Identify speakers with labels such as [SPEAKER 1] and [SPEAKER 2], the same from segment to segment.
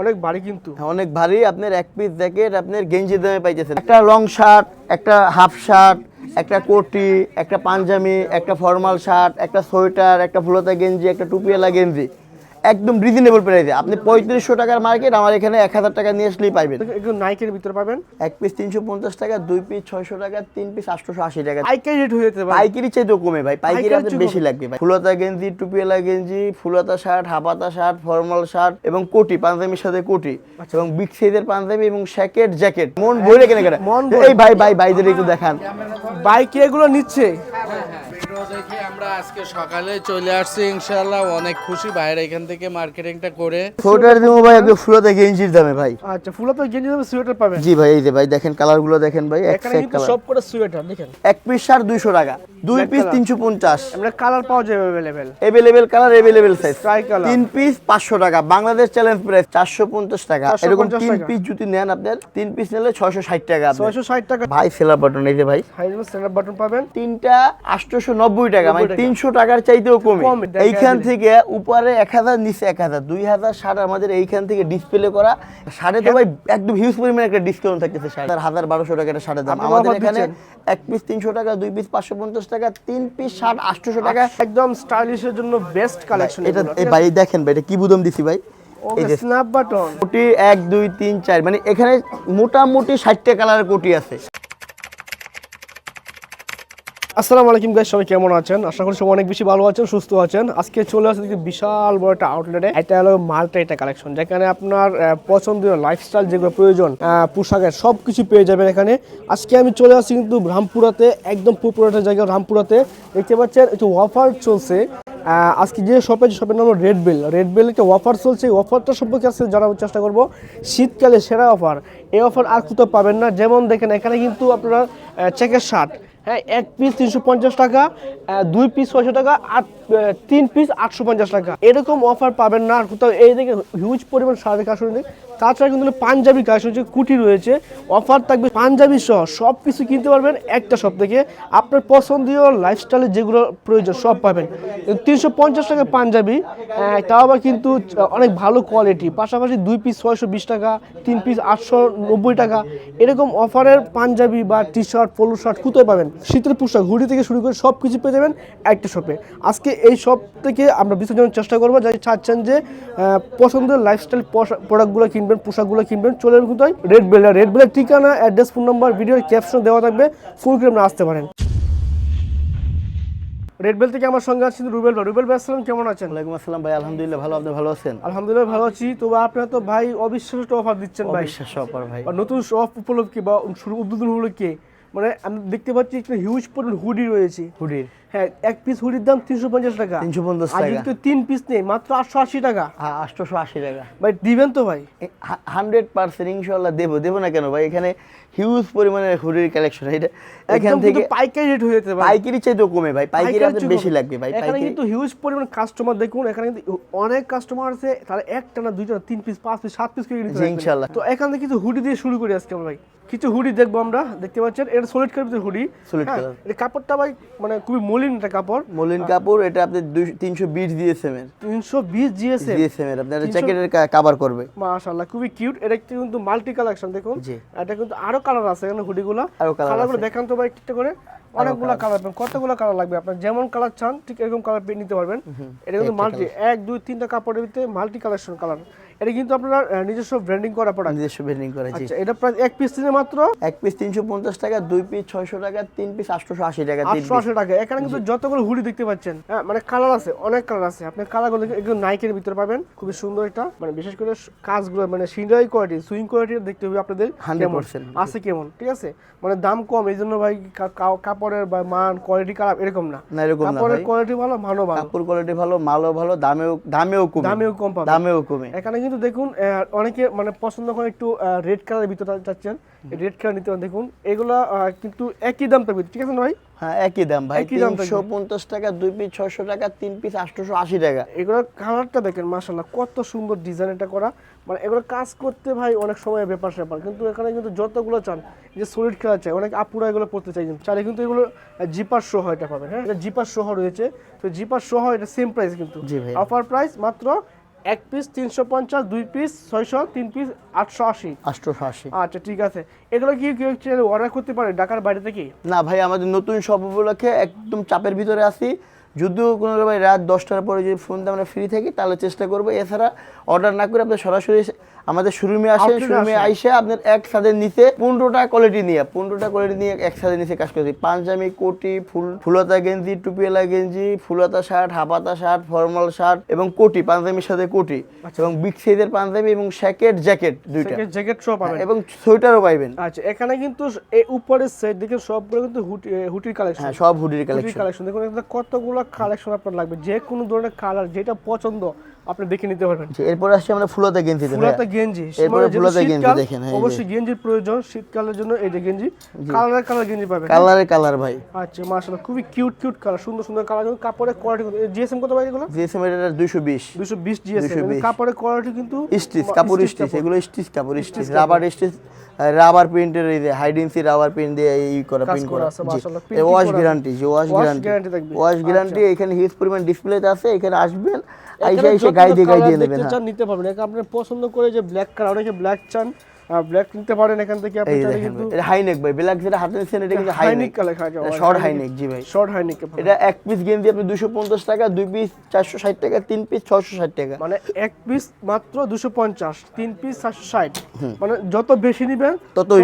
[SPEAKER 1] অনেক ভারী কিন্তু।
[SPEAKER 2] হ্যাঁ, অনেক ভারী আপনার এক পিস জ্যাকেট আপনার গেঞ্জি দামে পাইতেছেন। একটা লং শার্ট একটা হাফ শার্ট একটা কোটি একটা পাঞ্জাবি একটা ফর্মাল শার্ট একটা সোয়েটার একটা ফুলতা গেঞ্জি একটা টুপিওয়ালা গেঞ্জি। একদম রিজনেবল প্রাইসে আপনি পঁয়ত্রিশশো টাকার মার্কেট আমার এখানে এক হাজার টাকা নিয়ে আসলেই পাইবেন
[SPEAKER 1] একটু নাইকের ভিতরে পাবেন
[SPEAKER 2] এক পিস তিনশো পঞ্চাশ টাকা দুই পিস ছয়শো টাকা তিন পিস আটশোশো আশি টাকা
[SPEAKER 1] পাইকারি রেট হয়ে যেতে পারে
[SPEAKER 2] পাইকারি চাইতেও কমে ভাই পাইকারি আপনার
[SPEAKER 1] চেয়ে
[SPEAKER 2] বেশি লাগবে ভাই ফুলতা গেঞ্জি টুপিওয়ালা গেঞ্জি ফুলতা শার্ট হাফাতা শার্ট ফর্মাল শার্ট এবং কোটি পাঞ্জাবির সাথে কোটি এবং বিগ সাইজের পাঞ্জাবি এবং শ্যাকেট জ্যাকেট মন ভরে কেনে কেনা
[SPEAKER 1] মন
[SPEAKER 2] এই ভাই ভাই ভাইদের একটু দেখান
[SPEAKER 1] বাইকে এগুলো নিচ্ছে
[SPEAKER 3] আমরা আজকে সকালে চলে আসছি ইনশাল্লাহ অনেক খুশি বাইরে এখান থেকে মার্কেটিংটা করে।
[SPEAKER 2] সোয়েটার দিব ভাই একটু ফুলতা গেঞ্জির দামে ভাই।
[SPEAKER 1] আচ্ছা ফুলা তো গেঞ্জি দামে সোয়েটার পাবেন।
[SPEAKER 2] জি ভাই এই যে ভাই দেখেন কালারগুলো দেখেন ভাই এক
[SPEAKER 1] এখানে
[SPEAKER 2] সেট কালার
[SPEAKER 1] সব করে সোয়েটার দেখেন।
[SPEAKER 2] এক পিস শার্ট দুইশো টাকা দুই পিস
[SPEAKER 1] color।
[SPEAKER 2] তিনশো পঞ্চাশ।
[SPEAKER 1] আমরা কালার পাওয়া যাবে available
[SPEAKER 2] available colour available size
[SPEAKER 1] Sky color।
[SPEAKER 2] তিন পিস পাঁচশো টাকা বাংলাদেশ চ্যালেঞ্জ প্রাইস চারশো পঞ্চাশ টাকা। এরকম তিন পিস যদি নেন আপনার তিন পিস নিলে ছয়শো ষাট টাকা আপনার।
[SPEAKER 1] ছয়শো ষাট টাকা।
[SPEAKER 2] ভাই সেলার বাটন এই যে ভাই।
[SPEAKER 1] হাই স্ট্যান্ডার্ড বাটন পাবেন।
[SPEAKER 2] তিনটা আটশোশো নব্বই টাকা মানে
[SPEAKER 1] 90 টাকা।
[SPEAKER 2] তিনশো টাকার চাইতেও কমে। এইখান থেকে উপরে এক হাজার নিচে এক হাজার দুই হাজার ষাট আমাদের এইখান থেকে ডিসপ্লে করা। সাড়ে তো ভাই একদম হিউজ পরিমাণে একটা ডিসকাউন্ট থাকতেছে ষাট। হাজার বারোশো টাকা একটা সাড়ে দাম। আমাদের এখানে এক পিস তিনশো টাকা দুই পিস পাঁচশো পঞ্চাশ টাকা তিন পিস ষাট আটশোশো টাকা।
[SPEAKER 1] একদম স্টাইলিশের জন্য বেস্ট কালেকশন
[SPEAKER 2] এটা এই ভাই দেখেন ভাই এটা কি বুদম দিছি ভাই?
[SPEAKER 1] স্ন্যাপ বাটন
[SPEAKER 2] কোটি এক দুই তিন চার মানে এখানে মোটামুটি ষাটটা কালারের কোটি আছে।
[SPEAKER 1] আসসালামু আলাইকুম গাইস সবাই কেমন আছেন? আশা করি সবাই অনেক বেশি ভালো আছেন, সুস্থ আছেন। আজকে চলে আসছে দেখি বিশাল বড় একটা আউটলেটে এটা হলো মালটা, এটা কালেকশন যেখানে আপনার পছন্দীয় লাইফস্টাইল যেগুলো প্রয়োজন পোশাকের সব কিছু পেয়ে যাবেন এখানে। আজকে আমি চলে আসছি কিন্তু রামপুরাতে, একদম পুরো একটা জায়গা রামপুরাতে। দেখতে পাচ্ছেন, একটু অফার চলছে। আজকে যে শপে শপের নাম রেড বেল রেড বেল একটা অফার চলছে। এই অফারটা সম্পর্কে আজকে জানার চেষ্টা করব। শীতকালে সেরা অফার এই অফার আর কোথাও পাবেন না। যেমন দেখেন, এখানে কিন্তু আপনারা চেকের শার্ট হ্যাঁ এক পিস তিনশো পঞ্চাশ টাকা দুই পিস ছয়শো টাকা আহ, তিন পিস আটশো পঞ্চাশ টাকা। এরকম অফার পাবেন না। আর কোথাও এই দিকে হিউজ পরিমাণ শাড়ির কাশন তাছাড়া কিন্তু পাঞ্জাবি কালেকশন হচ্ছে কুটি রয়েছে। অফার থাকবে পাঞ্জাবি সহ সব কিছু কিনতে পারবেন একটা শপ থেকে। আপনার পছন্দীয় লাইফস্টাইলের যেগুলো প্রয়োজন সব পাবেন। তিনশো পঞ্চাশ টাকা পাঞ্জাবি। তাও আবার কিন্তু অনেক ভালো কোয়ালিটি পাশাপাশি দুই পিস ছয়শো বিশ টাকা, তিন পিস আটশো নব্বই টাকা। এরকম অফারের পাঞ্জাবি বা টি শার্ট পোলো শার্ট কোথায় পাবেন। শীতের পোশাক, হুডি থেকে শুরু করে সব কিছু পেয়ে যাবেন একটা শপে আজকে এই শপ থেকে আমরা জানার চেষ্টা করব। যাই চাচ্ছেন যে পছন্দের লাইফস্টাইল প্রোডাক্টগুলো কিনবেন পোশাকগুলো কিনবেন চলে কোথায়? রেড বেলার রেড বেলার ঠিকানা অ্যাড্রেস ফোন নাম্বার ভিডিওর ক্যাপশন দেওয়া থাকবে। ফোন করে আসতে পারেন। রেড বেল থেকে আমার সঙ্গে আছেন রুবেল ভাই। রুবেল ভাই আসসালাম কেমন আছেন?
[SPEAKER 2] ওয়ালাইকুম আসসালাম ভাই। আলহামদুলিল্লাহ ভালো। আপনি ভালো আছেন?
[SPEAKER 1] আলহামদুলিল্লাহ ভালো আছি। তো আপনারা তো ভাই অবিশ্বাস্য অফার দিচ্ছেন ভাই।
[SPEAKER 2] অবিশ্বাস্য অফার ভাই।
[SPEAKER 1] নতুন শপ উপলক্ষে বা শুরু উদ্বোধন উপলক্ষে মানে আমি দেখতে পাচ্ছি একটা হিউজ পরিমাণ হুডি রয়েছে।
[SPEAKER 2] হুডির
[SPEAKER 1] হ্যাঁ এক পিস হুডির দাম তিনশো পঞ্চাশ টাকা।
[SPEAKER 2] তিনশো
[SPEAKER 1] পঞ্চাশ
[SPEAKER 2] টাকা।
[SPEAKER 1] যদি তিন পিস নেই মাত্র আটশো আশি টাকা।
[SPEAKER 2] হ্যাঁ আটশোশো আশি টাকা।
[SPEAKER 1] ভাই দিবেন তো ভাই।
[SPEAKER 2] হান্ড্রেড পার্সেন্ট ইনশাল্লাহ দেবো। দেবো না কেন ভাই? এখানে হিউজ পরিমাণে হুডির কালেকশন এটা এখান থেকে
[SPEAKER 1] পাইকারি রেট হয়ে যেতে ভাই
[SPEAKER 2] পাইকারি চাইতেও কমে ভাই পাইকারি আপনার বেশি লাগবে ভাই
[SPEAKER 1] এখানে কিন্তু হিউজ পরিমাণ কাস্টমার দেখুন এখানে কিন্তু অনেক কাস্টমার আছে তারা একটা না দুইটা না, তিন পিস পাঁচ পিস সাত পিস করে নিতে রাখবেন। তো এখান থেকে কিছু হুডি দিয়ে শুরু করি আজকে আমরা ভাই। কিছু হুডি দেখব আমরা দেখতে পাচ্ছেন এটা solid colour hoodie
[SPEAKER 2] Solid colour।
[SPEAKER 1] এটা কাপড়টা ভাই মানে খুবই মলিন একটা কাপড়।
[SPEAKER 2] মলিন কাপড় এটা আপনি তিনশো বিশ দিয়েছেন এর।
[SPEAKER 1] তিনশো বিশ জিএসএম
[SPEAKER 2] দিয়েছেন এর আপনার
[SPEAKER 1] 300
[SPEAKER 2] জ্যাকেটের কাভার করবে।
[SPEAKER 1] মাশাআল্লাহ খুবই কিউট এটা কিন্তু মাল্টি কালেকশন দেখুন এটা কিন্তু আরও কালার আছে এখানে হুডিগুলো। কালারগুলো। দেখান তো ভাই একটু করে। অনেকগুলো কালার পাবেন কতগুলো কালার লাগবে? আপনার যেমন কালার চান ঠিক এরকম কালার নিতে পারবেন। এটা কিন্তু মাল্টি এক দুই তিনটা কাপড়ের ভিতরে মাল্টি কালেকশন কালার এটা কিন্তু আপনার নিজস্ব ব্র্যান্ডিং করা প্রোডাক্ট
[SPEAKER 2] নিজস্ব বেন্ডিং করে
[SPEAKER 1] আচ্ছা এটা প্রায় এক পিস মাত্র?
[SPEAKER 2] এক পিস তিনশো পঞ্চাশ টাকা দুই পিস ছয়শো টাকা তিন পিস আটশোশো আশি টাকা তিন
[SPEAKER 1] আটশো আশি টাকা। এখানে কিন্তু যতগুলো হুডি দেখতে পাচ্ছেন হ্যাঁ মানে কালার আছে অনেক কালার আছে। আপনি কালারগুলো একদম নাইকের ভিতরে পাবেন খুবই সুন্দর এটা মানে বিশেষ করে কাজগুলো মানে সিনারি কোয়ালিটি সুইং কোয়ালিটি দেখতে হবে আপনাদের
[SPEAKER 2] 100%
[SPEAKER 1] কেমন আছে কেমন ঠিক আছে? মানে দাম কম এই জন্য ভাই কাপড়ের বা মান কোয়ালিটি খারাপ এরকম না।
[SPEAKER 2] না এরকম না
[SPEAKER 1] কাপড়ের কোয়ালিটি ভালো মানও ভালো।
[SPEAKER 2] কাপড় কোয়ালিটি ভালো মালও ভালো দামেও দামেও কমে।
[SPEAKER 1] দামেও কম পাবেন।
[SPEAKER 2] দামেও কমে।
[SPEAKER 1] এখানে কিন্তু দেখুন অনেকে মানে পছন্দ করে একটু রেড কালারের ভিতরে চাচ্ছেন। রেড কালার নিতে দেখুন এগুলা কিন্তু একই দাম থাকবে। ঠিক আছে ভাই?
[SPEAKER 2] হ্যাঁ একই দাম ভাই। তিনশো পঞ্চাশ টাকা দুই পিস ছয়শো টাকা তিন পিস আটশোশো আশি টাকা।
[SPEAKER 1] এগুলোর কালারটা দেখেন মাশাল্লাহ কত সুন্দর ডিজাইন এটা করা। মানে এগুলো কাজ করতে ভাই অনেক সময় ব্যাপার স্যাপার। কিন্তু এখানে কিন্তু যতগুলো চান যে সলিড কালার চাই অনেক আপুরা এগুলো পড়তে চাইছেন চাইলে কিন্তু এগুলো জিপার সহ এটা পাবেন হ্যাঁ? এটা জিপার সহ রয়েছে। তো জিপার সহ এটা সেম প্রাইস কিন্তু। অফার প্রাইস মাত্র এক পিস তিনশো পঞ্চাশ দুই পিস ছয়শো তিন পিস আটশো আশি।
[SPEAKER 2] আটশো আশি।
[SPEAKER 1] আচ্ছা ঠিক আছে। এগুলো কি কেউ অর্ডার করতে পারে ঢাকার বাইরে থেকে?
[SPEAKER 2] না ভাই আমাদের নতুন সব উপলক্ষে একদম চাপের ভিতরে আসি যদিও কোনো ভাই রাত দশটার পরে যদি ফোনটা আমরা ফ্রি থাকি তাহলে চেষ্টা করব। এছাড়া অর্ডার না করে আপনি সরাসরি আমাদের শোরুমে আসেন
[SPEAKER 1] Outlet
[SPEAKER 2] শোরুমে আইসে আপনার এক ছাদের নিচে পনেরোটা কোয়ালিটি নিয়ে পনেরোটা কোয়ালিটি নিয়ে এক ছাদের নিচে কাজ করছি পাঞ্জাবি কোটি ফুল ফুলতা গেঞ্জি টুপিওয়ালা গেঞ্জি ফুলতা শার্ট হাফাতা শার্ট ফর্মাল শার্ট এবং কোটি পাঞ্জাবির সাথে কোটি
[SPEAKER 1] আচ্ছা।
[SPEAKER 2] এবং বিগ সাইজের পাঞ্জাবি এবং শ্যাকেট জ্যাকেট দুইটা।
[SPEAKER 1] জ্যাকেট সব পাবেন।
[SPEAKER 2] এবং সোয়েটারও পাইবেন।
[SPEAKER 1] আচ্ছা এখানে কিন্তু এই উপরের সেট দেখে সবগুলো কিন্তু হুটি হুটির কালেকশন
[SPEAKER 2] হ্যাঁ সব হুডির
[SPEAKER 1] হুটির
[SPEAKER 2] কালেকশন
[SPEAKER 1] কালেকশন দেখুন এখানে কতগুলো কালেকশন আপনার লাগবে। যে কোনো ধরনের কালার যেটা পছন্দ আপনি দেখে নিতে পারবেন।
[SPEAKER 2] এরপর আসছে আমরা ফুলতা গেঞ্জি।
[SPEAKER 1] ফুলাতে গেঞ্জি
[SPEAKER 2] এরপরে
[SPEAKER 1] মানে
[SPEAKER 2] গেঞ্জি দেখেন, হ্যাঁ।
[SPEAKER 1] অবশ্যই গেঞ্জির প্রয়োজন শীতকালের জন্য এই যে গেঞ্জি। কালার কালার গেঞ্জি পাবেন
[SPEAKER 2] কালারে কালার ভাই।
[SPEAKER 1] আচ্ছা মাশাআল্লাহ খুবই কিউট কিউট কালার সুন্দর সুন্দর কালার কাপড়ের কোয়ালিটি জিএসএম কত ভাই এগুলো?
[SPEAKER 2] জিএসএম এর দুইশো বিশ।
[SPEAKER 1] দুশো বিশ জিএসএম কাপড়ের কোয়ালিটি কিন্তু
[SPEAKER 2] স্টিচ কাপড় স্টিচ এগুলো স্টিচ কাপড় স্টিচ রাবার স্টিচ রাবার প্রিন্টের এই হাইডেন্সি রাবার প্রিন্ট দিয়ে এই করা প্রিন্ট
[SPEAKER 1] করা
[SPEAKER 2] ওয়াশ গ্যারান্টি যে ওয়াশ গ্যারান্টি ওয়াশ গ্যারান্টি এখানে হিউজ পরিমাণ ডিসপ্লেতে আছে এখানে আসবেন আইসা
[SPEAKER 1] আইসা
[SPEAKER 2] গাই দিয়ে গাই দিয়ে নেবেন হ্যাঁ।
[SPEAKER 1] চান নিতে পারবেন। এটা আপনি পছন্দ করে যে ব্ল্যাক কালার অনেকে ব্ল্যাক চান ব্ল্যাক নিতে পারেন এখান থেকে আপনি চাইলে কিন্তু
[SPEAKER 2] এটা হাইনেক ভাই ব্ল্যাক যেটা হাতে নিচ্ছেন এটা কিন্তু
[SPEAKER 1] হাইনেক। কালার খাওয়া যায়
[SPEAKER 2] শর্ট হাইনেক। জি ভাই।
[SPEAKER 1] শর্ট হাইনিক
[SPEAKER 2] এটা এক পিস গেঞ্জি আপনি দুশো পঞ্চাশ টাকা দুই পিস চারশো ষাট টাকা তিন পিস ছশো ষাট টাকা।
[SPEAKER 1] মানে এক পিস মাত্র দুশো পঞ্চাশ তিন পিস চারশো ষাট। মানে যত বেশি নিবেন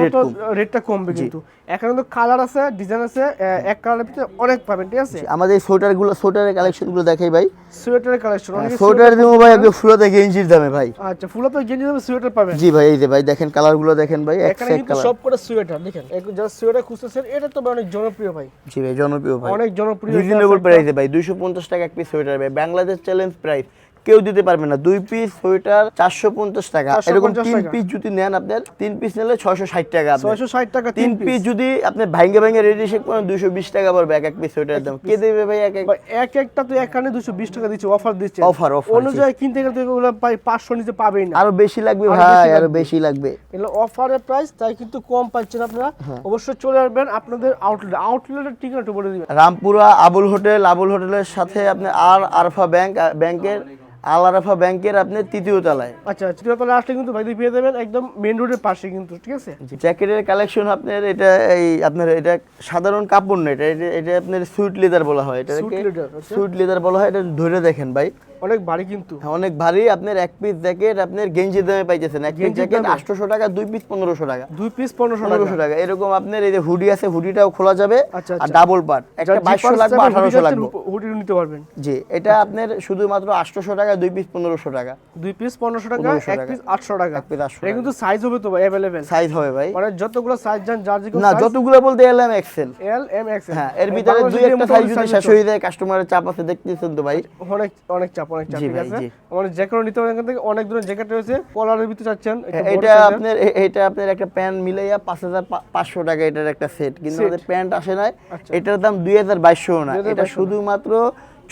[SPEAKER 2] rate
[SPEAKER 1] রেটটা কমবে। কিন্তু। এখানে তো কালার আছে ডিজাইন আছে এক কালারের ভিতরে অনেক পাবেন ঠিক আছে?
[SPEAKER 2] আমাদের সোয়েটারগুলো সোয়েটারের কালেকশনগুলো দেখাই ভাই।
[SPEAKER 1] সোয়েটারের কালেকশন
[SPEAKER 2] সোয়েটার দিব ভাই একদম ফুলতে গেঞ্জির দামে ভাই।
[SPEAKER 1] আচ্ছা ফুলা তো গেঞ্জি দামে সোয়েটার পাবেন।
[SPEAKER 2] জি ভাই এই যে ভাই দেখেন কালারগুলো দেখেন ভাই এক
[SPEAKER 1] সে
[SPEAKER 2] কালার।
[SPEAKER 1] সব করে সোয়েটার দেখেন। যারা সোয়েটার খুঁজতেছেন এটা তো অনেক জনপ্রিয় ভাই।
[SPEAKER 2] জি ভাই জনপ্রিয় ভাই।
[SPEAKER 1] অনেক জনপ্রিয়।
[SPEAKER 2] রিজনেবল প্রাইসে ভাই দুইশো পঞ্চাশ টাকা এক পিস সোয়েটার ভাই। বাংলাদেশ চ্যালেঞ্জ প্রাইস কেউ দিতে পারবে না। দুই পিস সোয়েটার চারশো পঞ্চাশ টাকা। এরকম তিন পিস যদি নেন আপনার তিন পিস নিলে ছয়শো ষাট টাকা
[SPEAKER 1] ছয়শো ষাট টাকা
[SPEAKER 2] তিন পিস যদি আপনি ভাঙ্গে ভাঙ্গে রেডি শেক করেন দুইশো বিশ টাকা পড়বে এক এক পিস সোয়েটারের দাম। কে দেবে ভাই এক এক?
[SPEAKER 1] একটা তো এখানে দুশো বিশ টাকা দিচ্ছে অফার দিচ্ছে।
[SPEAKER 2] অফার offer,
[SPEAKER 1] অন্য
[SPEAKER 2] জি।
[SPEAKER 1] জায়গায় কিনতে গেলে তো এগুলো প্রায় পাঁচশো নিচে পাবেই না।
[SPEAKER 2] আরও বেশি লাগবে ভাই
[SPEAKER 1] আরও
[SPEAKER 2] বেশি লাগবে।
[SPEAKER 1] এগুলো অফারের প্রাইস তাই কিন্তু কম পাচ্ছেন আপনারা।
[SPEAKER 2] হ্যাঁ।
[SPEAKER 1] অবশ্যই চলে আসবেন আপনাদের আউটলেট আউটলেটের ঠিকানাটা বলে দিবেন।
[SPEAKER 2] রামপুরা আবুল হোটেল আবুল হোটেলের সাথে আপনি আর আরফা ব্যাংক ব্যাংকের আল আরফা ব্যাংকের আপনি তৃতীয় তলায়।
[SPEAKER 1] আচ্ছা তৃতীয় তলায় আসলে কিন্তু ভাই পেয়ে যাবেন একদম মেন রোডের পাশে কিন্তু ঠিক আছে?
[SPEAKER 2] জ্যাকেটের কালেকশন আপনার এটা এই আপনার এটা সাধারণ কাপড় না এটা এটা- আপনার সুইট লেদার বলা হয়। এটা। সুইট লেদার বলা হয় এটা ধরে দেখেন ভাই।
[SPEAKER 1] অনেক ভারী কিন্তু।
[SPEAKER 2] হ্যাঁ, অনেক ভারী। আপনার এক পিস জ্যাকেট আপনার গেঞ্জি দামে পাইতেছেন। এক পিস জ্যাকেট? আটশোশো টাকা দুই পিস পনেরোশো টাকা।
[SPEAKER 1] দুই পিস পনেরোশো টাকা।
[SPEAKER 2] পনেরোশো টাকা। এরকম আপনার এই যে হুডি আছে হুডিটাও খোলা যাবে।
[SPEAKER 1] আচ্ছা,
[SPEAKER 2] আর
[SPEAKER 1] আচ্ছা।
[SPEAKER 2] ডাবল পার্ট একটা বাইশশো লাগবে আঠারোশো লাগবে।
[SPEAKER 1] হুডি নিতে পারবেন।
[SPEAKER 2] জি এটা আপনার শুধুমাত্র আটশোশো টাকা দুই পিস পনেরোশো টাকা।
[SPEAKER 1] দুই পিস পনেরোশো টাকা এক পিস আটশো টাকা।
[SPEAKER 2] এক পিস আটশো
[SPEAKER 1] এটা কিন্তু সাইজ হবে তো ভাই অ্যাভেলেবেল
[SPEAKER 2] সাইজ হবে ভাই।
[SPEAKER 1] মানে যতগুলো সাইজ যান যার
[SPEAKER 2] না যতগুলো বলতে এলাম এক্সেল
[SPEAKER 1] এল এম এক্স
[SPEAKER 2] হ্যাঁ এর ভিতরে দুই একটা সাইজ যদি শেষ হয়ে যায় কাস্টমারের চাপ আছে দেখতেছেন তো ভাই।
[SPEAKER 1] অনেক অনেক চাপ অনেক চাপ ঠিক আছে?
[SPEAKER 2] জি।
[SPEAKER 1] মানে জ্যাকেট নিতে পারেন এখান থেকে অনেক ধরনের জ্যাকেট রয়েছে কলারের ভিতরে চাচ্ছেন একটু
[SPEAKER 2] এটা আপনার এটা আপনার একটা প্যান্ট মিলাইয়া পাঁচ হাজার পাঁচশো টাকা এটার একটা সেট কিন্তু আমাদের প্যান্ট আসে নাই।
[SPEAKER 1] আচ্ছা।
[SPEAKER 2] এটার দাম দুই হাজার বাইশশো না। এটা শুধুমাত্র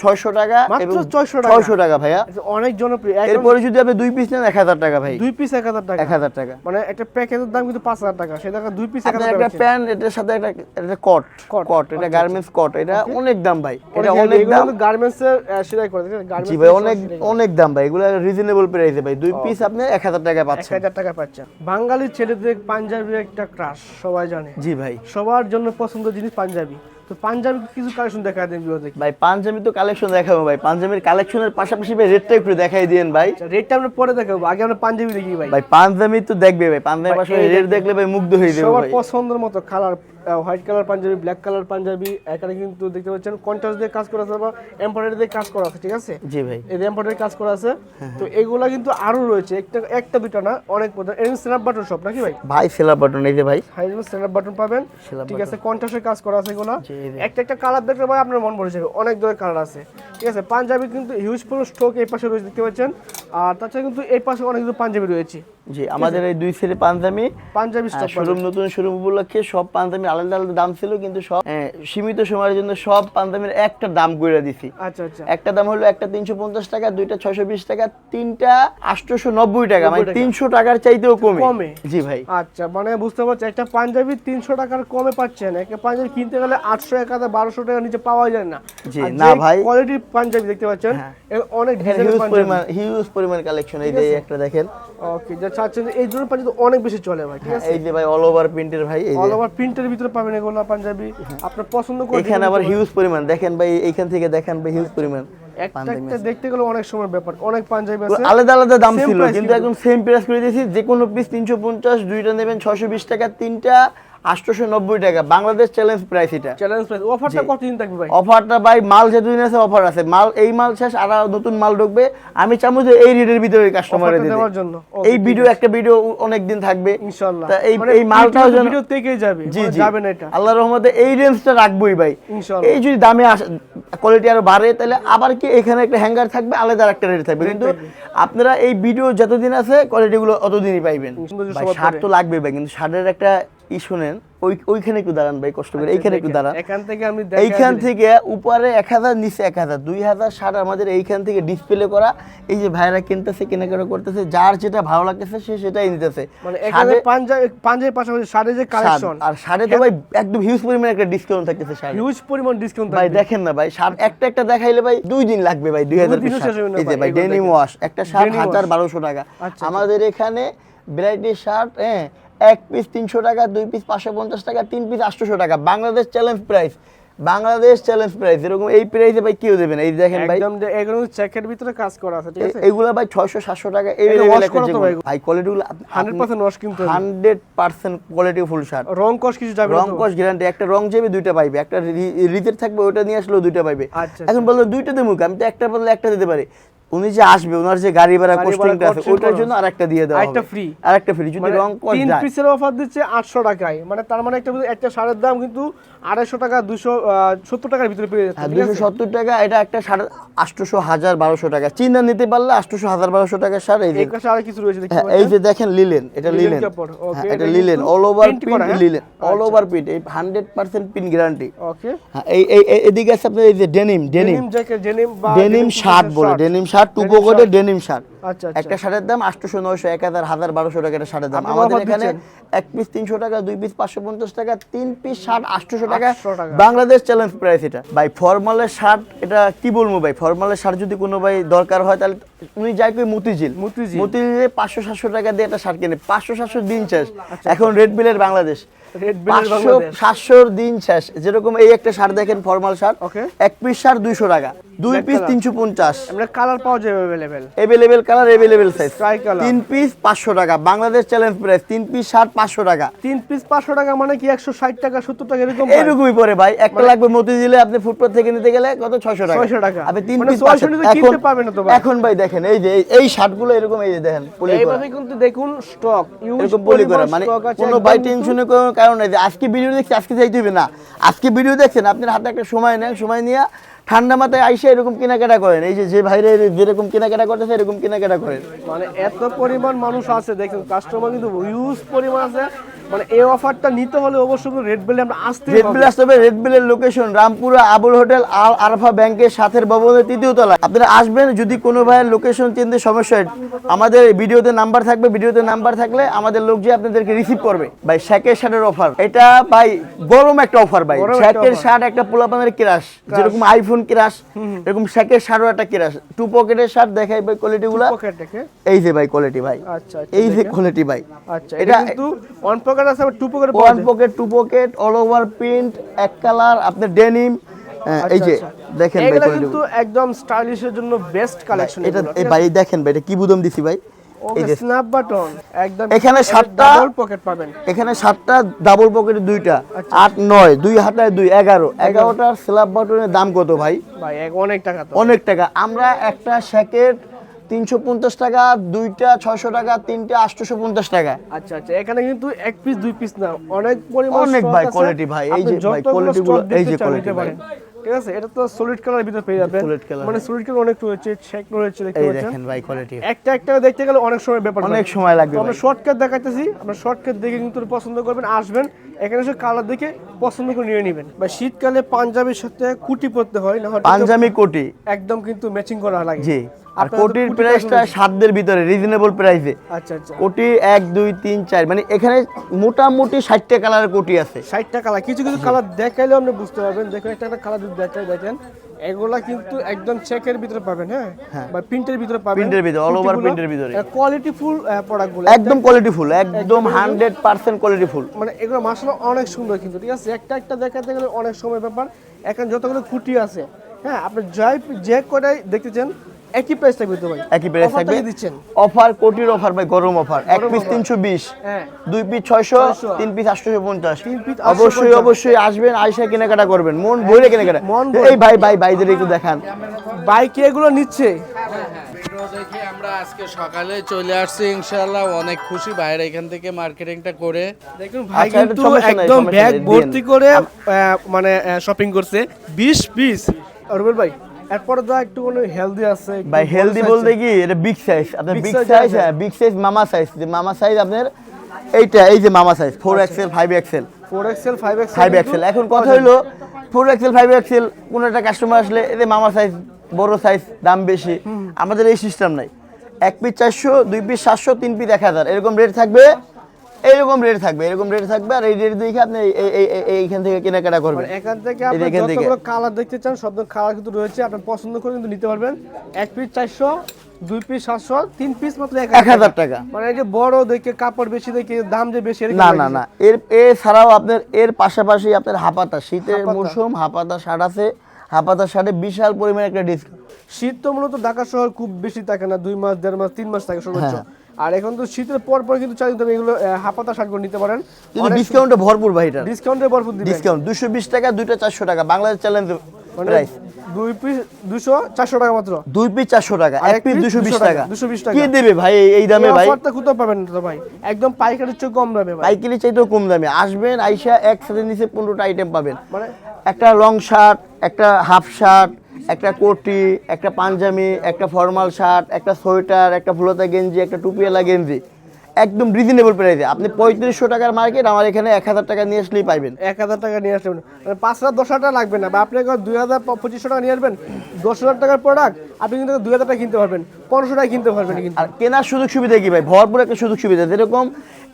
[SPEAKER 2] ছয়শো টাকা এবং
[SPEAKER 1] 600 টাকা।
[SPEAKER 2] ছয়শো টাকা ভাইয়া।
[SPEAKER 1] আচ্ছা, অনেক জনপ্রিয়।
[SPEAKER 2] এরপরে যদি আপনি দুই পিস নেন এক হাজার টাকা ভাই।
[SPEAKER 1] দুই পিস এক হাজার টাকা।
[SPEAKER 2] এক হাজার টাকা।
[SPEAKER 1] মানে একটা প্যাকেজের দাম কিন্তু পাঁচ হাজার টাকা। সেটা দুই পিস এক
[SPEAKER 2] একটা প্যান্ট এটার সাথে একটা একটা কট কট এটা
[SPEAKER 1] আচ্ছা,
[SPEAKER 2] গার্মেন্টস কট এটা অনেক দাম ভাই। এটা
[SPEAKER 1] অনেক
[SPEAKER 2] দাম।
[SPEAKER 1] গার্মেন্টস এর সেলাই করে
[SPEAKER 2] জি ভাই অনেক অনেক দাম ভাই। এগুলো রিজনেবল প্রাইসে ভাই। দুই পিস আপনি এক হাজার টাকা
[SPEAKER 1] এক হাজার টাকা পাচ্ছেন। বাঙালি ছেলেদের পাঞ্জাবির একটা ক্রাশ সবাই জানে।
[SPEAKER 2] জি ভাই।
[SPEAKER 1] সবার জন্য পছন্দ জিনিস পাঞ্জাবি। তো পাঞ্জাবি কিছু কালেকশন দেখা দেন বিও
[SPEAKER 2] ভাই পাঞ্জাবি তো কালেকশন দেখাবো ভাই। পাঞ্জাবির কালেকশনের পাশাপাশি ভাই রেটটা একটু দেখাই দিয়েন ভাই।
[SPEAKER 1] রেটটা আমরা পরে দেখাবো। আগে আমরা পাঞ্জাবি দেখি ভাই।
[SPEAKER 2] ভাই পাঞ্জাবি তো দেখবে ভাই। পাঞ্জাবি পাশাপাশি রেট দেখলে ভাই মুগ্ধ হয়ে যাবে
[SPEAKER 1] সবার পছন্দের মতো colour white colour panjabi black colour panjabi এখানে কিন্তু দেখতে পাচ্ছেন কন্ট্রাস্ট দিয়ে কাজ করা আছে বা এমব্রয়ডারি দিয়ে কাজ করা আছে ঠিক আছে?
[SPEAKER 2] জি ভাই।
[SPEAKER 1] এই এমব্রয়ডারি কাজ করা আছে
[SPEAKER 2] হ্যাঁ,
[SPEAKER 1] তো এগুলা কিন্তু আরও রয়েছে। একটা একটা দুটো না অনেক প্রধান এর স্ন্যাপ বাটন সব নাকি ভাই?
[SPEAKER 2] ভাই সেলা বাটন এই যে ভাই।
[SPEAKER 1] হাইজেন স্ন্যাপ বাটন পাবেন। ঠিক আছে কন্ট্রাস্টের কাজ করা আছে এগুলো। একটা একটা কালার দেখলে ভাই আপনার মন ভরে যাবে। অনেক ধরনের কালার আছে। ঠিক আছে পাঞ্জাবি কিন্তু হিউজ ফুল স্টক এই পাশে রয়েছে দেখতে পাচ্ছেন। আর তাছাড়া কিন্তু এই পাশে অনেক পাঞ্জাবি রয়েছে।
[SPEAKER 2] জি আমাদের এই দুই সেটে পাঞ্জাবি
[SPEAKER 1] পাঞ্জাবি স্টক
[SPEAKER 2] শোরুম নতুন শোরুম উপলক্ষে সব পাঞ্জাবি আলাদা আলাদা দাম ছিল কিন্তু সব সীমিত সময়ের জন্য সব পাঞ্জাবির একটা দাম করে দিছি।
[SPEAKER 1] আচ্ছা আচ্ছা।
[SPEAKER 2] একটা দাম হলো একটা তিনশো পঞ্চাশ টাকা দুইটা ছয়শো বিশ টাকা তিনটা আটশোশো নব্বই টাকা মানে
[SPEAKER 1] 90 টাকা।
[SPEAKER 2] তিনশো টাকার চাইতেও কমে।
[SPEAKER 1] কমে।
[SPEAKER 2] জি ভাই।
[SPEAKER 1] আচ্ছা মানে বুঝতে পারছি একটা পাঞ্জাবি তিনশো টাকার কমে পাচ্ছেন একটা পাঞ্জাবি কিনতে গেলে আটশো এক হাজার বারোশো টাকার নিচে পাওয়া যায় না।
[SPEAKER 2] জি, না ভাই।
[SPEAKER 1] কোয়ালিটির পাঞ্জাবি দেখতে পাচ্ছেন
[SPEAKER 2] হ্যাঁ।
[SPEAKER 1] অনেক
[SPEAKER 2] হিউজ পরিমাণ হিউজ পরিমাণ কালেকশন এই যে এই একটা দেখেন।
[SPEAKER 1] ওকে এই ধরনের পাঞ্জাবি তো অনেক বেশি চলে ভাই ঠিক আছে?
[SPEAKER 2] এই যে ভাই অল ওভার প্রিন্টের ভাই এই
[SPEAKER 1] অল ওভার প্রিন্টের ভিতরে পাবেন এগুলো পাঞ্জাবি। আপনার পছন্দ করে
[SPEAKER 2] এখানে আবার হিউজ পরিমাণ দেখেন ভাই এইখান থেকে দেখেন ভাই হিউজ পরিমাণ।
[SPEAKER 1] একটা দেখতে গেলে অনেক সময় ব্যাপার অনেক পাঞ্জাবি আছে।
[SPEAKER 2] আলাদা আলাদা দাম ছিল কিন্তু একদম সেম প্রাইস করে দিয়েছি যে কোনো পিস তিনশো পঞ্চাশ দুইটা নেবেন ছশো বিশ টাকা তিনটা আটশোশো নব্বই টাকা। বাংলাদেশ চ্যালেঞ্জ প্রাইস এটা।
[SPEAKER 1] চ্যালেঞ্জ প্রাইস অফারটা কতদিন থাকবে ভাই?
[SPEAKER 2] অফারটা ভাই মাল যেদিন আছে অফার আছে। মাল এই মাল শেষ আর নতুন মাল ঢুকবে। আমি চামু যে এই রেটের ভিতরে কাস্টমারে
[SPEAKER 1] দেওয়ার জন্য।
[SPEAKER 2] এই ভিডিও একটা ভিডিও অনেক দিন থাকবে।
[SPEAKER 1] ইনশাআল্লাহ।
[SPEAKER 2] এই
[SPEAKER 1] মানে
[SPEAKER 2] এই মালটাও যেন
[SPEAKER 1] ভিডিও থেকেই যাবে।
[SPEAKER 2] জি
[SPEAKER 1] মানে
[SPEAKER 2] জি।
[SPEAKER 1] যাবে না এটা।
[SPEAKER 2] আল্লাহর রহমতে এই রেঞ্জটা রাখবোই ভাই।
[SPEAKER 1] ইনশাআল্লাহ।
[SPEAKER 2] এই যদি দামে কোয়ালিটি আরও বাড়ে তাহলে আবার কি এখানে একটা হ্যাঙ্গার থাকবে? আলাদা একটা রেট থাকবে। কিন্তু আপনারা এই ভিডিও যতদিন আছে কোয়ালিটি গুলো অতদিনই পাইবেন। শার্ট তো লাগবে ভাই কিন্তু শার্টের একটা ই শুনেন ওই ওইখানে একটু দাঁড়ান ভাই কষ্ট করে এইখানে একটু দাঁড়ান।
[SPEAKER 1] এখান থেকে আমি
[SPEAKER 2] এইখান থেকে উপরে এক হাজার নিচে এক হাজার দুই হাজার ষাট আমাদের এইখান থেকে ডিসপ্লে করা এই যে ভাইরা কিনতেছে কেনাকাটা করতেছে যার যেটা ভালো লাগতেছে সে সেটাই নিতেছে।
[SPEAKER 1] মানে পাঞ্জাবি পাশাপাশি শাড়ির যে কালেকশন
[SPEAKER 2] আর শাড়ে তো ভাই একদম হিউজ পরিমাণে একটা ডিসকাউন্ট থাকতেছে শাড়ে
[SPEAKER 1] হিউজ পরিমাণ ডিসকাউন্ট
[SPEAKER 2] ভাই দেখেন না ভাই শার্ট একটা একটা দেখাইলে ভাই দুই দিন লাগবে ভাই দুই হাজার এই যে
[SPEAKER 1] ভাই,
[SPEAKER 2] ডেনিম ওয়াশ একটা
[SPEAKER 1] wash।
[SPEAKER 2] হাজার বারোশো টাকা।
[SPEAKER 1] আচ্ছা,
[SPEAKER 2] আমাদের এখানে ভ্যারাইটি শার্ট হ্যাঁ এক পিস তিনশো টাকা দুই পিস পাঁচশো পঞ্চাশ টাকা তিন পিস আটশোশো টাকা। Bangladesh challenge price Bangladesh challenge price এরকম এই প্রাইসে ভাই কেউ দেবেন এই দেখেন ভাই।
[SPEAKER 1] একদম এগুলো চেকের ভিতরে কাজ করা আছে ঠিক আছে?
[SPEAKER 2] এগুলো ভাই ছয়শো সাতশো টাকা এই
[SPEAKER 1] এগুলো wash করা তো ভাই?
[SPEAKER 2] ভাই কোয়ালিটিগুলো
[SPEAKER 1] 100% wash কিন্তু হবে।
[SPEAKER 2] Hundred percent quality full shirt
[SPEAKER 1] রং কস কিছু যাবে
[SPEAKER 2] রং কস গ্যারান্টি একটা রং যাবে দুইটা পাইবে। একটা রিজের থাকবে ওটা নিয়ে আসলেও দুইটা পাইবে।
[SPEAKER 1] আচ্ছা,
[SPEAKER 2] এখন বলল দুইটা দেবো আমি তো একটা বললে একটা দিতে পারি। উনি যে আসবে ওনার যে গাড়ি ভাড়া
[SPEAKER 1] ভাড়া
[SPEAKER 2] আছে ওটার জন্য আরেকটা দিয়ে দেওয়া
[SPEAKER 1] আরেকটা
[SPEAKER 2] হবে।
[SPEAKER 1] free।
[SPEAKER 2] আরেকটা ফ্রি যদি
[SPEAKER 1] মানে
[SPEAKER 2] রং কস
[SPEAKER 1] তিন পিসের অফার দিচ্ছে আটশো টাকায়। মানে তার মানে একটা একটা শাড়ির দাম কিন্তু আড়াইশো টাকা দুশো সত্তর টাকার ভিতরে পেয়ে যাচ্ছে
[SPEAKER 2] হ্যাঁ
[SPEAKER 1] ঠিক
[SPEAKER 2] দুশো
[SPEAKER 1] আছে?
[SPEAKER 2] সত্তর টাকা এটা একটা সাড়ে আটশোশো হাজার বারোশো টাকা। চিন্তা নিতে পারলে আটশোশো হাজার বারোশো টাকা সার এই যে
[SPEAKER 1] এই পাশে কিছু রয়েছে দেখতে
[SPEAKER 2] হ্যাঁ, এই যে দেখেন লিলেন এটা লিলেন হ্যাঁ, এটা লিলেন অল ওভার প্রিন্ট
[SPEAKER 1] হ্যাঁ?
[SPEAKER 2] Linen all. ওভার প্রিন্ট এই hundred percent print guarantee
[SPEAKER 1] okay
[SPEAKER 2] হ্যাঁ এই এই এদিকে আছে আপনার এই যে denim denim
[SPEAKER 1] denim jacket denim বা
[SPEAKER 2] ডেনিম শার্ট বলে ডেনিম শার্ট টু
[SPEAKER 1] Denim
[SPEAKER 2] পকেটে ডেনিম শার্ট।
[SPEAKER 1] আচ্ছা আচ্ছা।
[SPEAKER 2] একটা শার্টের দাম আটশোশো নয়শো এক হাজার হাজার বারোশো টাকা একটা শার্টের দাম। আমাদের এখানে এক পিস তিনশো টাকা দুই পিস পাঁচশো পঞ্চাশ টাকা তিন পিস শার্ট আটশোশো টাকা। বাংলাদেশ চ্যালেঞ্জ প্রাইস এটা। ভাই ফর্মালের শার্ট এটা কি বলব ভাই? ফর্মালের শার্ট যদি কোনো ভাই দরকার হয় তাহলে উনি যাই কই মতিঝিল।
[SPEAKER 1] মতিঝিল।
[SPEAKER 2] মতিঝিলে পাঁচশো সাতশো টাকা দিয়ে একটা শার্ট কেনে। পাঁচশো সাতশো দিন শেষ। এখন রেড বিলের বাংলাদেশ।
[SPEAKER 1] রেড বিলের বাংলাদেশ।
[SPEAKER 2] সাতশোর দিন শেষ। যেরকম এই একটা শার্ট দেখেন ফর্মাল শার্ট. এক পিস শার্ট দুইশো টাকা। দুই পিস। তিনশো পঞ্চাশ।
[SPEAKER 1] আমরা কালার পাওয়া যাবে
[SPEAKER 2] কালার সাইজ। তিন পিস পাঁচশো টাকা। বাংলাদেশ চ্যালেঞ্জ প্রাইস তিন পিস টাকা।
[SPEAKER 1] তিন পিস পাঁচশো টাকা মানে কি একশো ষাট টাকা সত্তর টাকা এরকম
[SPEAKER 2] পরে ভাই। একটা লাগবে মতি দিলে আপনি ফুটপাথ থেকে নিতে গেলে কত? ছয়শো টাকা।
[SPEAKER 1] 600 টাকা।
[SPEAKER 2] আপনি তিন
[SPEAKER 1] মানে
[SPEAKER 2] পিস
[SPEAKER 1] 600 নিতে কিনতে পারবেন না তো ভাই।
[SPEAKER 2] এখন ভাই দেখেন এই যে এই- শার্টগুলো এরকম এই যে দেখেন পলি করা।
[SPEAKER 1] এইভাবে কিন্তু দেখুন স্টক
[SPEAKER 2] এরকম পলি করা। মানে কোনো ভাই টেনশনে কোনো কারণ নাই যে আজকে ভিডিও দেখছি আজকে যাইতে হবে না। আজকে ভিডিও দেখছেন আপনার হাতে একটা সময় নেন সময় নিয়ে ঠান্ডা মাথায় আইসে এরকম কেনাকাটা করেন। এই যে যে ভাইরা যেরকম কেনাকাটা করতেছে, এরকম কেনাকাটা করেন।
[SPEAKER 1] মানে এত পরিমাণ মানুষ আছে, দেখুন কাস্টমার কিন্তু হিউজ পরিমাণ আছে। মানে এই অফারটা নিতে হলে অবশ্যই রেড বেলে আমরা আসতে
[SPEAKER 2] রেড বিল আসতে হবে। রেড বিলের লোকেশন রামপুরা আবুল হোটেল আল আরফা ব্যাংকের সাথের ভবনের তৃতীয় তলা আপনারা আসবেন যদি কোনো ভাইয়ের লোকেশন চিনতে সমস্যা হয় আমাদের ভিডিওতে নাম্বার থাকবে। ভিডিওতে নাম্বার থাকলে আমাদের লোক যে আপনাদেরকে রিসিভ করবে ভাই শ্যাকের শার্টের অফার এটা ভাই গরম একটা অফার ভাই। শ্যাকের শার্ট একটা পোলাপানের ক্রাশ যেরকম আইফোন ক্রাশ এরকম শ্যাকের শার্টও একটা ক্রাশ টু পকেটের শার্ট দেখাই ভাই কোয়ালিটি গুলা। এই যে ভাই কোয়ালিটি ভাই।
[SPEAKER 1] আচ্ছা আচ্ছা,
[SPEAKER 2] এই যে কোয়ালিটি ভাই।
[SPEAKER 1] আচ্ছা এটা কিন্তু ওয়ান পকেট আছে আবার two pocket
[SPEAKER 2] one pocket two pocket all over print এক কালার আপনার ডেনিম এই যে দেখেন ভাই
[SPEAKER 1] কিন্তু একদম স্টাইলিশের জন্য বেস্ট কালেকশন
[SPEAKER 2] এটা এই ভাই দেখেন ভাই এটা কি বুদম দিছি ভাই? এই যে
[SPEAKER 1] স্ন্যাপ বাটন একদম
[SPEAKER 2] এখানে সাতটা-
[SPEAKER 1] ডাবল পকেট পাবেন।
[SPEAKER 2] এখানে সাতটা ডাবল পকেটে দুইটা
[SPEAKER 1] আচ্ছা।
[SPEAKER 2] আট নয় দুই হাতায় দুই এগারো। এগারোটার স্ল্যাব বাটনের দাম কত ভাই?
[SPEAKER 1] ভাই অনেক টাকা
[SPEAKER 2] অনেক টাকা। আমরা একটা শ্যাকেট তিনশো পঞ্চাশ টাকা দুইটা ছয়শো টাকা তিনটা আটশোশো পঞ্চাশ টাকা।
[SPEAKER 1] আচ্ছা আচ্ছা এখানে কিন্তু এক পিস দুই পিস না অনেক পরিমাণ
[SPEAKER 2] অনেক ভাই, কোয়ালিটি ভাই, এই যে ভাই,
[SPEAKER 1] কোয়ালিটি
[SPEAKER 2] গুলো, এই যে
[SPEAKER 1] কোয়ালিটি
[SPEAKER 2] ভাই।
[SPEAKER 1] ঠিক আছে এটা তো সলিড কালার ভিতরে পেয়ে যাবেন।
[SPEAKER 2] Solid color।
[SPEAKER 1] মানে সলিড কালার অনেক রয়েছে চেক রয়েছে দেখতে পাচ্ছেন।
[SPEAKER 2] দেখেন ভাই কোয়ালিটি
[SPEAKER 1] একটা একটা দেখতে গেলে অনেক সময় ব্যাপার
[SPEAKER 2] অনেক সময় লাগবে
[SPEAKER 1] আমরা শর্টকাট দেখাইতেছি আমরা শর্টকাট দেখে কিন্তু পছন্দ করবেন। আসবেন এখানে এসে কালার দেখে পছন্দ করে নিয়ে নেবেন। বা শীতকালে পাঞ্জাবির সাথে কুটি পরতে হয় না
[SPEAKER 2] পাঞ্জাবি কোটি।
[SPEAKER 1] একদম কিন্তু ম্যাচিং করা লাগে।
[SPEAKER 2] জি আর কোটির
[SPEAKER 1] কুটি
[SPEAKER 2] প্রাইসটা সাতদের ভিতরে রিজনেবল প্রাইসে
[SPEAKER 1] আচ্ছা আচ্ছা।
[SPEAKER 2] কোটি এক দুই তিন চার মানে এখানে মোটামুটি ষাটটা কালারের কোটি আছে।
[SPEAKER 1] ষাটটা কালার কিছু কিছু কালার দেখাইলেও আপনি বুঝতে পারবেন। দেখুন একটা একটা কালার দেখাই দেখেন। এগুলা কিন্তু একদম চেকের ভিতরে পাবেন হ্যাঁ? বা প্রিন্টের ভিতরে পাবেন।
[SPEAKER 2] Print-এর ভিতরে, অল ওভার print-এর ভিতরে।
[SPEAKER 1] কোয়ালিটি ফুল প্রোডাক্টগুলো
[SPEAKER 2] একদম কোয়ালিটি ফুল একদম হান্ড্রেড পার্সেন্ট কোয়ালিটি ফুল
[SPEAKER 1] মানে এগুলো মাশাআল্লাহ অনেক সুন্দর কিন্তু ঠিক আছে? একটা একটা দেখাতে গেলে অনেক সময় ব্যাপার। এখন যতগুলো খুঁটি আছে হ্যাঁ আপনি যাই যে কটাই দেখতেছেন একই প্রাইস থাকবে তো ভাই।
[SPEAKER 2] একই প্রাইস থাকবে।
[SPEAKER 1] দিচ্ছেন।
[SPEAKER 2] অফার কোটির অফার ভাই গরম অফার এক পিস তিনশো বিশ
[SPEAKER 1] হ্যাঁ।
[SPEAKER 2] দুই পিস ছয়শো
[SPEAKER 1] 600,
[SPEAKER 2] তিন পিস আটশো পঞ্চাশ
[SPEAKER 1] তিন পিস
[SPEAKER 2] অবশ্যই অবশ্যই আসবেন আইসা কেনাকাটা করবেন। মন ভরে কেনাকাটা।
[SPEAKER 1] মন
[SPEAKER 2] এই ভাই ভাই ভাইদের একটু দেখান।
[SPEAKER 1] বাইকে এগুলো নিচ্ছে।
[SPEAKER 3] দেখে আমরা আজকে সকালে চলে আসছি ইনশাল্লাহ অনেক খুশি বাইরে এখান থেকে মার্কেটিংটা করে।
[SPEAKER 1] দেখুন ভাই
[SPEAKER 2] আচ্ছা,
[SPEAKER 1] কিন্তু একদম ব্যাগ ভর্তি করে আহ, মানে শপিং করছে। 20 পিস রুবেল ভাই এরপরে তো একটু কোনো হেলদি আছে
[SPEAKER 2] ভাই হেলদি বলতে কি এটা বিগ সাইজ আপনার বিগ সাইজ হ্যাঁ বিগ সাইজ মামা সাইজ যে মামা সাইজ আপনার এইটা এই যে মামা size four XL five XL
[SPEAKER 1] 4XL 5XL
[SPEAKER 2] five XL এখন কথা হলো ফোর এক্সেল ফাইভ এক্সেল কোনো একটা কাস্টমার আসলে এতে মামা সাইজ বড় সাইজ দাম বেশি। আমাদের এই সিস্টেম নাই। এক পিস চারশো দুই পিস সাতশো তিন পিস এক হাজার। এরকম রেট থাকবে এরকম রেট থাকবে এরকম রেট থাকবে আর এই রেট দেখে আপনি এই- এই- এই- এই- এইখান থেকে কেনাকাটা করবেন।
[SPEAKER 1] মানে এখান থেকে আপনি। যতগুলো কালার দেখতে চান সব কালার কিন্তু রয়েছে। আপনি পছন্দ করে কিন্তু নিতে পারবেন। এক পিস চারশো দুই পিস সাতশো তিন পিস মাত্র এক
[SPEAKER 2] হাজার টাকা।
[SPEAKER 1] মানে এই যে বড় দেখে কাপড় বেশি দেখে দাম যে বেশি
[SPEAKER 2] না না না। এর এছাড়াও আপনার এর পাশাপাশি আপনার হাপাতা শীতের মৌসুম হাপাতা শার্ট আছে। হাপাতা শার্টে বিশাল পরিমাণে একটা ডিসকাউন্ট
[SPEAKER 1] শীত তো মূলত ঢাকা শহর খুব বেশি থাকে না দুই মাস দেড় মাস তিন মাস থাকে সর্বোচ্চ।
[SPEAKER 2] হ্যাঁ।
[SPEAKER 1] আর এখন তো শীতের পর পর কিন্তু চাই তুমি এগুলো হাফাতা শার্ট করে নিতে পারেন।
[SPEAKER 2] কিন্তু ডিসকাউন্টে ভরপুর ভাই এটা।
[SPEAKER 1] ডিসকাউন্টে ভরপুর দিবেন।
[SPEAKER 2] ডিসকাউন্ট দুশো বিশ টাকা দুইটা চারশো টাকা। বাংলাদেশ চ্যালেঞ্জ
[SPEAKER 1] মানে
[SPEAKER 2] প্রাইস
[SPEAKER 1] দুই পিস দুশো চারশো টাকা মাত্র।
[SPEAKER 2] দুই পিস চারশো টাকা এক পিস
[SPEAKER 1] piece
[SPEAKER 2] দুশো বিশ
[SPEAKER 1] 200
[SPEAKER 2] টাকা
[SPEAKER 1] 220 টাকা।
[SPEAKER 2] কি দেবে ভাই এই- দামে ভাই?
[SPEAKER 1] অফারটা কোথাও পাবেন তো ভাই। একদম পাইকারির চেয়ে কম দামে ভাই।
[SPEAKER 2] পাইকারি চাইতেও কম দামে। আসবেন আইসা একসাথে নিচে পনেরোটা আইটেম পাবেন।
[SPEAKER 1] মানে
[SPEAKER 2] একটা লং শার্ট একটা হাফ শার্ট একটা কোটি একটা পাঞ্জাবি একটা ফর্মাল শার্ট একটা সোয়েটার একটা ফুলতা গেঞ্জি একটা টুপিওয়ালা গেঞ্জি। একদম রিজনেবল প্রাইসে আপনি পঁয়ত্রিশশো টাকার মার্কেট আমার এখানে এক হাজার টাকা নিয়ে আসলেই পাইবেন।
[SPEAKER 1] এক হাজার টাকা নিয়ে আসবেন মানে পাঁচ হাজার দশ হাজার টাকা লাগবে না। বা আপনি এখন দুই হাজার পঁচিশশো টাকা নিয়ে আসবেন দশ হাজার টাকার প্রোডাক্ট আপনি কিন্তু দুই হাজার টাকা কিনতে পারবেন পনেরোশো টাকা কিনতে পারবেন কিন্তু।
[SPEAKER 2] আর কেনার সুযোগ সুবিধা কি ভাই? ভরপুর একটা সুযোগ সুবিধা যেরকম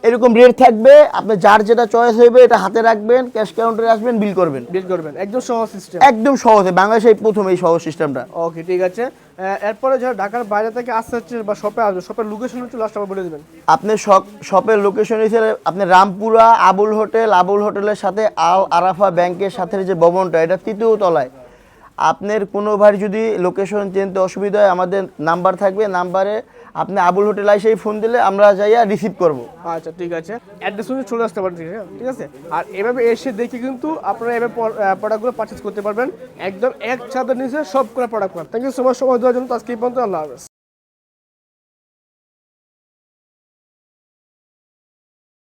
[SPEAKER 2] এরকম রেট থাকবে আপনি যার যেটা চয়েস হইবে এটা হাতে রাখবেন ক্যাশ কাউন্টারে আসবেন বিল করবেন।
[SPEAKER 1] বিল করবেন একদম সহজ সিস্টেম
[SPEAKER 2] একদম সহজে বাংলাদেশে প্রথম এই সহজ সিস্টেমটা
[SPEAKER 1] ওকে ঠিক আছে। এরপরে যারা ঢাকার বাইরে থেকে আসতে হচ্ছে বা শপে আসবে শপের লোকেশন হচ্ছে লাস্ট আবার বলে দেবেন।
[SPEAKER 2] আপনি শপের লোকেশন হিসেবে আপনি রামপুরা আবুল হোটেল আবুল হোটেলের সাথে আল আরাফা ব্যাংকের সাথে যে ভবনটা এটা তৃতীয় তলায়। আপনার কোনো ভাই যদি লোকেশন চিনতে অসুবিধা হয় আমাদের নাম্বার থাকবে নাম্বারে আপনি আবুল হোটেল এসেই ফোন দিলে আমরা যাইয়া রিসিভ করব।
[SPEAKER 1] আচ্ছা ঠিক আছে। অ্যাড্রেস শুনে চলে আসতে পারেন ঠিক আছে? আর এভাবে এসে দেখে কিন্তু আপনারা এভাবে প্রোডাক্টগুলো পারচেস করতে পারবেন। একদম এক ছাদের নিচে সব করে প্রোডাক্ট পাবেন। থ্যাংক ইউ সো মাচ সময় দেওয়ার জন্য। আজকে এই পর্যন্ত আল্লাহ হাফেজ।